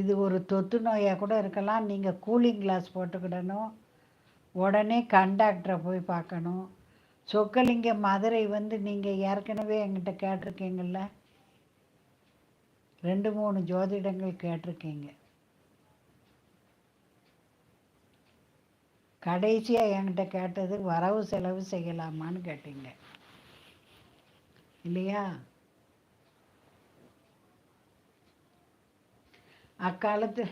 இது ஒரு தொத்து நோயாக கூட இருக்கலாம். நீங்கள் கூலிங் கிளாஸ் போட்டுக்கிடணும். உடனே கண்டாக்டரை போய் பார்க்கணும். சொக்கலிங்க மதுரை வந்து நீங்கள் ஏற்கனவே எங்கிட்ட கேட்டிருக்கீங்கள்ல ரெண்டு மூணு ஜோதிடங்கள் கேட்டிருக்கீங்க. கடைசியாக என்கிட்ட கேட்டது வரவு செலவு செய்யலாமான்னு கேட்டீங்க. இல்லையா? அக்காலத்து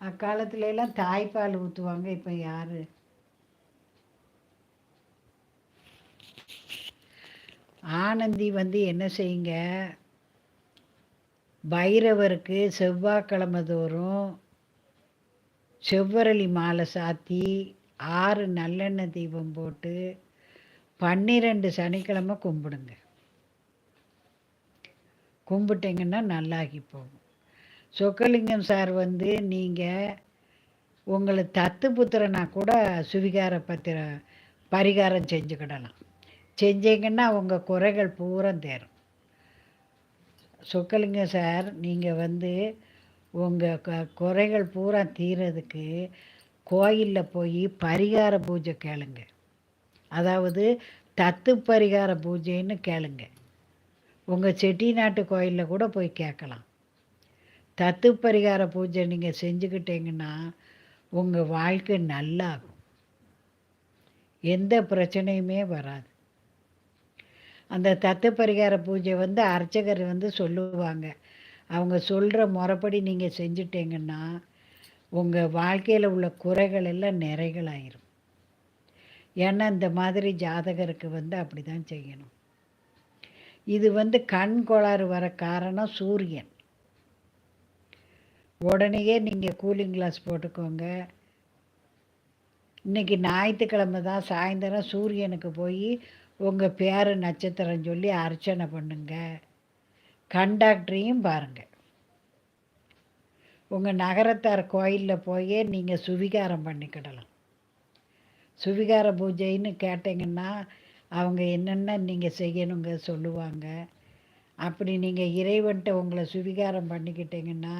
அக்காலத்துல எல்லாம் தாய்ப்பால் ஊற்றுவாங்க இப்போ யார்? ஆனந்தி வந்து என்ன செய்யுங்க? பைரவருக்கு செவ்வாய்க்கிழமை தோறும் செவ்வரளி மாலை சாத்தி ஆறு நல்லெண்ணெய் தீபம் போட்டு பன்னிரெண்டு சனிக்கிழமை கும்பிடுங்க. கும்பிட்டிங்கன்னா நல்லாகி போகும். சொக்கலிங்கம் சார் வந்து நீங்கள் உங்களை தத்து புத்திரனா கூட சுவிகார பத்திரம் பரிகாரம் செஞ்சுக்கிடலாம். செஞ்சீங்கன்னா உங்கள் குறைகள் பூரா தேரும். சொக்கலிங்கம் சார் நீங்கள் வந்து உங்கள் க குறைகள் பூரா தீரதுக்கு கோயிலில் போய் பரிகார பூஜை கேளுங்க. அதாவது தத்து பரிகார பூஜைன்னு கேளுங்க. உங்கள் செட்டிநாட்டு கோயிலில் கூட போய் கேட்கலாம். தத்து பரிகார பூஜை நீங்கள் செஞ்சுக்கிட்டீங்கன்னா உங்கள் வாழ்க்கை நல்லாகும். எந்த பிரச்சனையுமே வராது. அந்த தத்து பரிகார பூஜை வந்து அர்ச்சகர் வந்து சொல்லுவாங்க. அவங்க சொல்கிற முறைப்படி நீங்கள் செஞ்சிட்டிங்கன்னா உங்கள் வாழ்க்கையில் உள்ள குறைகள் எல்லாம் நிறைகளாயிரும். ஏன்னா இந்த மாதிரி ஜாதகருக்கு வந்து அப்படி தான் செய்யணும். இது வந்து கண் கோளாறு வர காரணம் சூரியன். உடனேயே நீங்கள் கூலிங் கிளாஸ் போட்டுக்கோங்க. இன்றைக்கி ஞாயிற்றுக்கிழமை தான் சாயந்தரம் சூரியனுக்கு போய் உங்கள் பேர் நட்சத்திரம் சொல்லி அர்ச்சனை பண்ணுங்க. கண்டாக்டரையும் பாருங்கள் உங்கள் நகரத்தார் கோயிலில் போய் நீங்கள் சுவிகாரம் பண்ணிக்கிடலாம். சுவிகார பூஜைன்னு கேட்டிங்கன்னா அவங்க என்னென்ன நீங்கள் செய்யணுங்க சொல்லுவாங்க. அப்படி நீங்கள் இறைவன்ட்ட உங்களை சுவிகாரம் பண்ணிக்கிட்டிங்கன்னா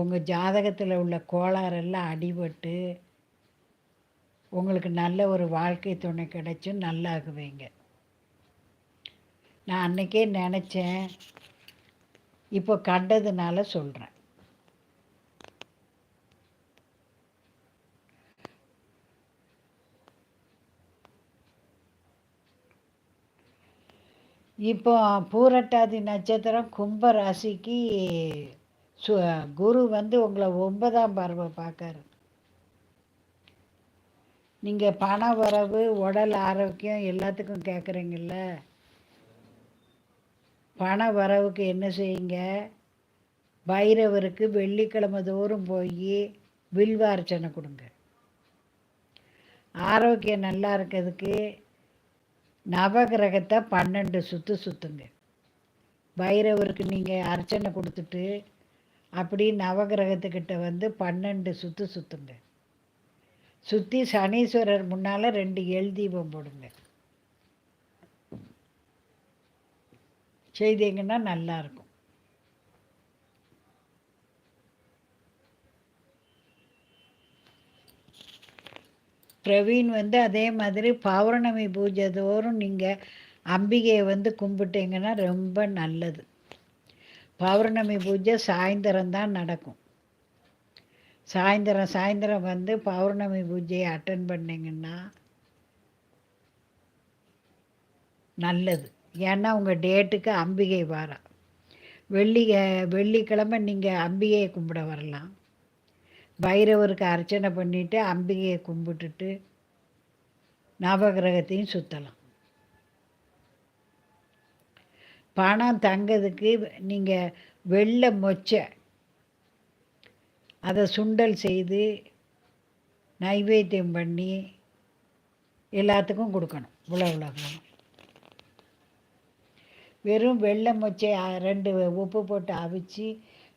உங்கள் ஜாதகத்தில் உள்ள கோளாறெல்லாம் அடிபட்டு உங்களுக்கு நல்ல ஒரு வாழ்க்கை துணை கிடைச்சும் நல்லாகுவீங்க. நான் அன்றைக்கே நினச்சேன். இப்போ கண்டதுனால சொல்கிறேன் இப்போ பூரட்டாதி நட்சத்திரம் கும்ப ராசிக்கு சு குரு வந்து உங்களை ஒன்பதாம் பார்வை பார்க்காரு. நீங்கள் பண வரவு உடல் ஆரோக்கியம் எல்லாத்துக்கும் கேட்குறீங்கல்ல பண வரவுக்கு என்ன செய்யுங்க? பைரவருக்கு வெள்ளிக்கிழமை தோறும் போய் வில்வார்ச்சனை கொடுங்க. ஆரோக்கியம் நல்லா இருக்கிறதுக்கு நவகிரகத்தை பன்னெண்டு சுற்று சுற்றுங்க பைரவருக்கு நீங்கள் அர்ச்சனை கொடுத்துட்டு அப்படி நவகிரகத்துக்கிட்ட வந்து பன்னெண்டு சுற்று சுற்றுங்க சுற்றி சனீஸ்வரர் முன்னால் ரெண்டு எல் தீபம் போடுங்க. செய்தீங்கன்னா நல்லாயிருக்கும் பிரவீன் வந்து அதே மாதிரி பௌர்ணமி பூஜை தோறும் நீங்கள் அம்பிகையை வந்து கும்பிட்டீங்கன்னா ரொம்ப நல்லது. பௌர்ணமி பூஜை சாயந்தரம் தான் நடக்கும். சாயந்தரம் சாயந்தரம் வந்து பௌர்ணமி பூஜையை அட்டன் பண்ணிங்கன்னா நல்லது. ஏன்னா உங்கள் டேட்டுக்கு அம்பிகை வாரா. வெள்ளி வெள்ளிக்கிழமை நீங்கள் அம்பிகையை கும்பிட வரலாம். பைரவருக்கு அர்ச்சனை பண்ணிவிட்டு அம்பிகையை கும்பிட்டுட்டு நவகிரகத்தையும் சுற்றலாம் பணம் தங்கிறதுக்கு நீங்கள் வெள்ளை மொச்சை அதை சுண்டல் செய்து நைவேத்தியம் பண்ணி எல்லாத்துக்கும் கொடுக்கணும் இவ்வளோ வெறும் வெள்ளை மொச்சை ரெண்டு உப்பு போட்டு அவிச்சு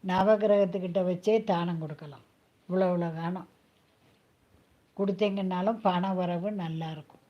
நவகிரகத்துக்கிட்ட வச்சே தானம் கொடுக்கலாம் இவ்வளோ இவ்வளோ கொடுத்தீங்கன்னாலும் பண வரவு நல்லாயிருக்கும்